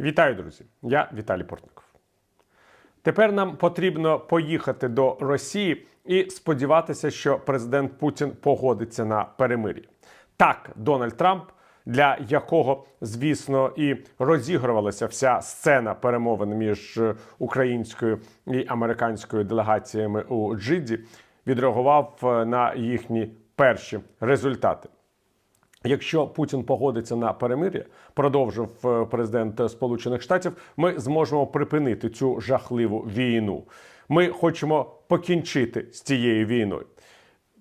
Вітаю, друзі! Я Віталій Портников. Тепер нам потрібно поїхати до Росії і сподіватися, що президент Путін погодиться на перемир'я. Так, Дональд Трамп, для якого, звісно, і розігрувалася вся сцена перемовин між українською і американською делегаціями у Джиді, відреагував е, на їхні перші результати. Якщо Путін погодиться на перемир'я, продовжив е, президент Сполучених Штатів, ми зможемо припинити цю жахливу війну. Ми хочемо покінчити з цією війною.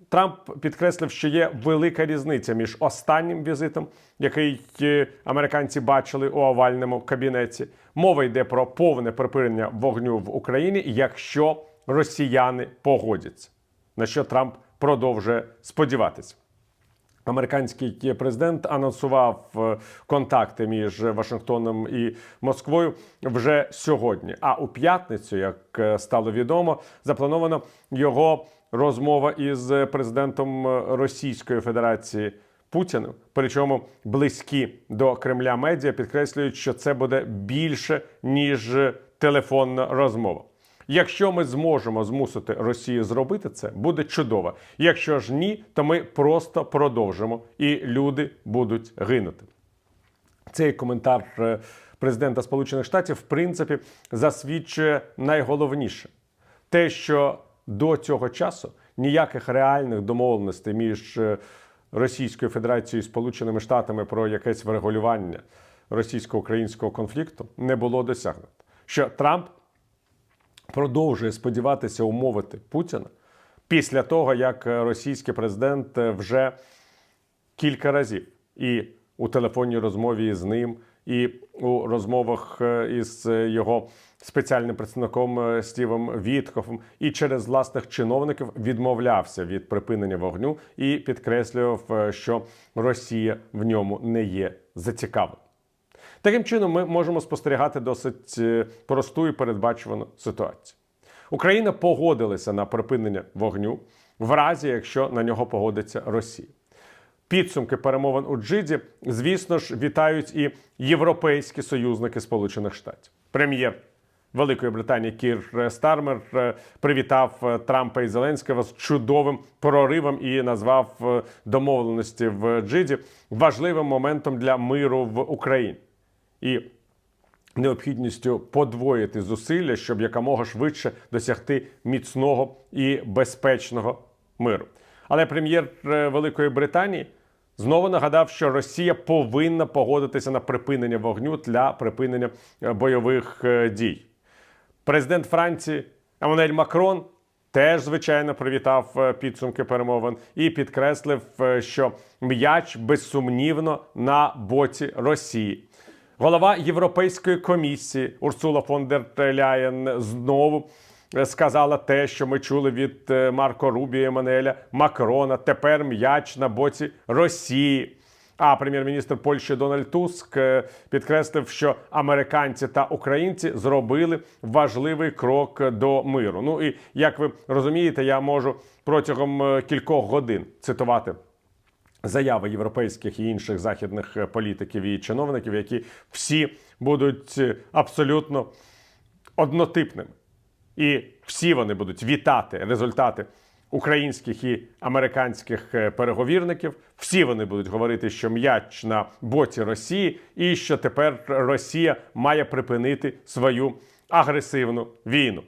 Трамп підкреслив, що є велика різниця між останнім візитом, який е, американці бачили у овальному кабінеті. Мова йде про повне припинення вогню в Україні, якщо росіяни погодяться. На що Трамп продовжує сподіватися. Американський президент анонсував е, контакти між Вашингтоном і Москвою вже сьогодні. А у п'ятницю, як е, стало відомо, заплановано його розмова із президентом Російської Федерації Путіним. Причому близькі до Кремля медіа підкреслюють, що це буде більше ніж телефонна розмова. Якщо ми зможемо змусити Росію зробити це, буде чудово. Якщо ж ні, то ми просто продовжимо і люди будуть гинути. Цей коментар е, президента Сполучених Штатів в принципі засвідчує найголовніше те, що до цього часу ніяких реальних домовленостей між е, Російською Федерацією і Сполученими Штатами про якесь врегулювання російсько-українського конфлікту не було досягнуто. Що Трамп продовжує сподіватися умовити Путіна після того, як російський президент вже кілька разів і у телефонній розмові з ним, і у розмовах е, із його спеціальним представником е, Стівом Віткофом, і через власних чиновників відмовлявся від припинення вогню і підкреслював, е, що Росія в ньому не є зацікавлена. Таким чином, ми можемо спостерігати досить е, просту і передбачувану ситуацію. Україна погодилася на припинення вогню в разі, якщо на нього погодиться Росія. Підсумки перемовин у Джиді, звісно ж, вітають і європейські союзники Сполучених Штатів. Прем'єр Великої Британії Кір Стармер е, привітав е, Трампа і Зеленського з чудовим проривом і назвав домовленості в Джиді важливим моментом для миру в Україні і необхідністю подвоїти зусилля, щоб якомога швидше досягти міцного і безпечного миру. Але прем'єр е, Великої Британії знову нагадав, що Росія повинна погодитися на припинення вогню для припинення е, бойових е, дій. Президент Франції Еммануель Макрон. Теж, звичайно, привітав підсумки перемовин і підкреслив, що м'яч безсумнівно на боці Росії. Голова Європейської комісії Урсула фон дер Ляєн знову сказала те, що ми чули від е, Марко Рубі Еммануеля Макрона. Тепер м'яч на боці Росії. А прем'єр-міністр Польщі Дональд Туск е, підкреслив, що американці та українці зробили важливий крок до миру. Ну і як ви розумієте, я можу протягом е, кількох годин цитувати. Заяви європейських і інших західних е, політиків і чиновників, які всі будуть е, абсолютно однотипними, і всі вони будуть вітати результати українських і американських е, переговірників. Всі вони будуть говорити, що м'яч на боці Росії, і що тепер Росія має припинити свою агресивну війну.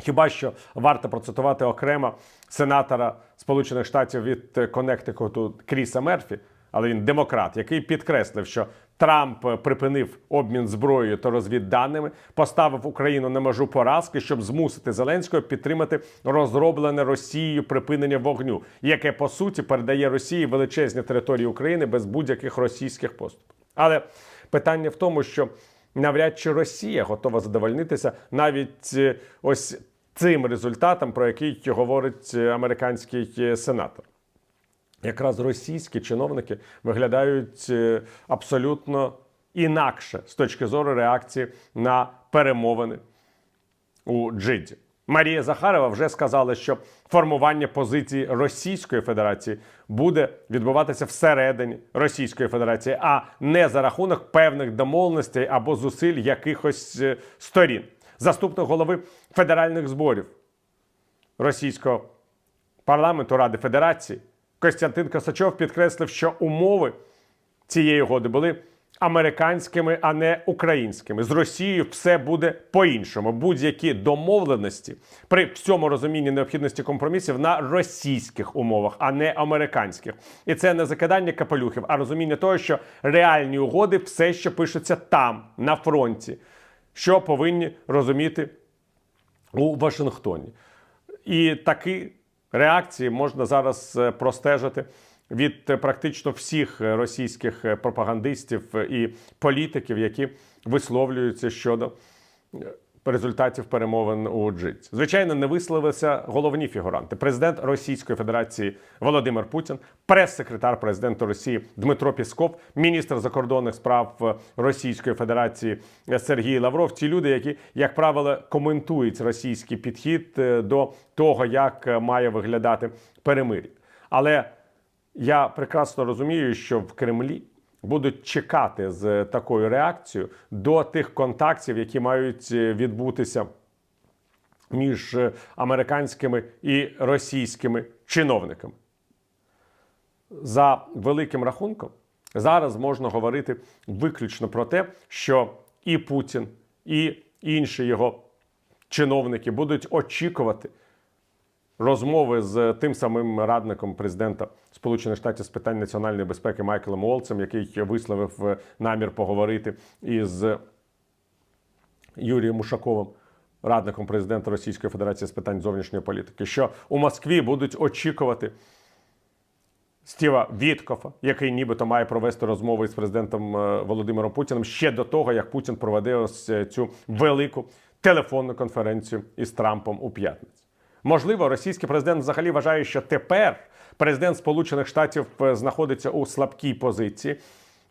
Хіба що варто процитувати окремо сенатора Сполучених Штатів від Коннектикуту Кріса Мерфі, але він демократ, який підкреслив, що Трамп припинив обмін зброєю та розвідданими, поставив Україну на межу поразки, щоб змусити Зеленського підтримати розроблене Росією припинення вогню, яке по суті передає Росії величезні території України без будь-яких російських поступів. Але питання в тому, що навряд чи Росія готова задовольнитися навіть е, ось цим результатом, про який говорить е, американський е, сенатор. Якраз російські чиновники виглядають абсолютно інакше з точки зору реакції на перемовини у Джиді. Марія Захарова вже сказала, що формування позиції Російської Федерації буде відбуватися всередині Російської Федерації, а не за рахунок певних домовленостей або зусиль якихось е, сторін. Заступник голови федеральних зборів Російського парламенту Ради Федерації Костянтин Косачов підкреслив, що умови цієї угоди були американськими, а не українськими. З Росією все буде по-іншому. Будь-які домовленості при всьому розумінні необхідності компромісів на російських умовах, а не американських. І це не закидання капелюхів, а розуміння того, що реальні угоди все ще пишуться там, на фронті, що повинні розуміти у Вашингтоні. І такі реакції можна зараз е, простежити від е, практично всіх е, російських пропагандистів і політиків, які висловлюються щодо результатів перемовин у Джиці. Звичайно, не висловилися головні фігуранти: президент Російської Федерації Володимир Путін, прес-секретар президента Росії Дмитро Пісков, міністр закордонних справ Російської Федерації Сергій Лавров. Ті люди, які, як правило, коментують російський підхід е, до того, як е, має виглядати перемир'я. Але я прекрасно розумію, що в Кремлі будуть чекати з такою реакцією до тих контактів, які мають е, відбутися між е, американськими і російськими чиновниками. За великим рахунком, зараз можна говорити виключно про те, що і Путін, і інші його чиновники будуть очікувати розмови з тим самим радником президента Сполучених Штатів з питань національної безпеки Майклом Уолцем, який висловив е, намір поговорити із Юрієм Ушаковим, радником президента Російської Федерації з питань зовнішньої політики, що у Москві будуть очікувати Стіва Віткофа, який нібито має провести розмови з президентом е, Володимиром Путіним ще до того, як Путін проведе ось е, цю велику телефонну конференцію із Трампом у п'ятницю. Можливо, російський президент взагалі вважає, що тепер президент Сполучених Штатів е, знаходиться у слабкій позиції.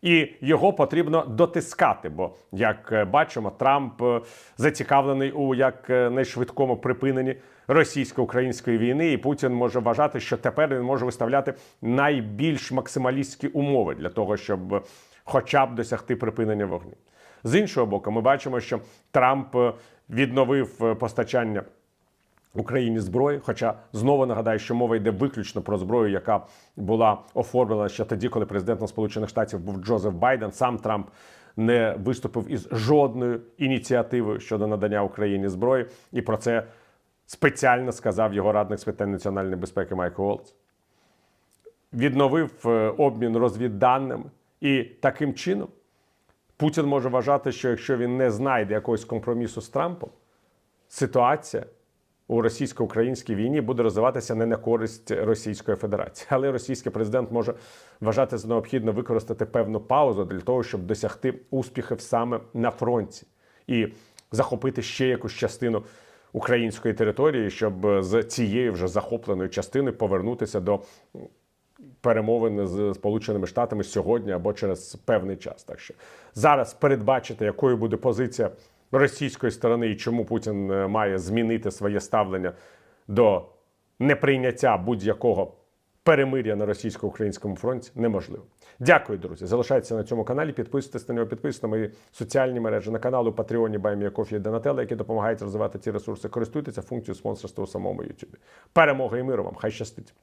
І його потрібно дотискати. Бо, як е, бачимо, Трамп е, зацікавлений у як найшвидкому припиненні російсько-української війни, і Путін може вважати, що тепер він може виставляти найбільш максималістські умови для того, щоб хоча б досягти припинення вогню. З іншого боку, ми бачимо, що Трамп відновив постачання. Україні зброї. Хоча знову нагадаю, що мова йде виключно про зброю, яка була оформлена ще тоді, коли президентом Сполучених Штатів був Джозеф Байден. Сам Трамп не виступив із жодною ініціативою щодо надання Україні зброї, і про це спеціально сказав його радник з питань національної безпеки Майк Уолтс. Відновив е, обмін розвідданими, і таким чином Путін може вважати, що якщо він не знайде якогось компромісу з Трампом, ситуація у російсько-українській війні буде розвиватися не на користь Російської Федерації. Але російський президент може вважати за необхідно використати певну паузу для того, щоб досягти успіхів саме на фронті і захопити ще якусь частину української території, щоб з цією вже захопленою частиною повернутися до перемовин з Сполученими Штатами сьогодні або через певний час. Так що зараз передбачити, якою буде позиція російської сторони і чому Путін е, має змінити своє ставлення до неприйняття будь-якого перемир'я на російсько-українському фронті, неможливо. Дякую, друзі. Залишайтеся на цьому каналі. Підписуйтесь на нього, підписуйтесь на мої соціальні мережі на каналу Патреоні Байміякофі Донателла, які допомагають розвивати ці ресурси. Користуйтеся функцією спонсорства у самому Ютубі. Перемоги і миру вам! Хай щастить!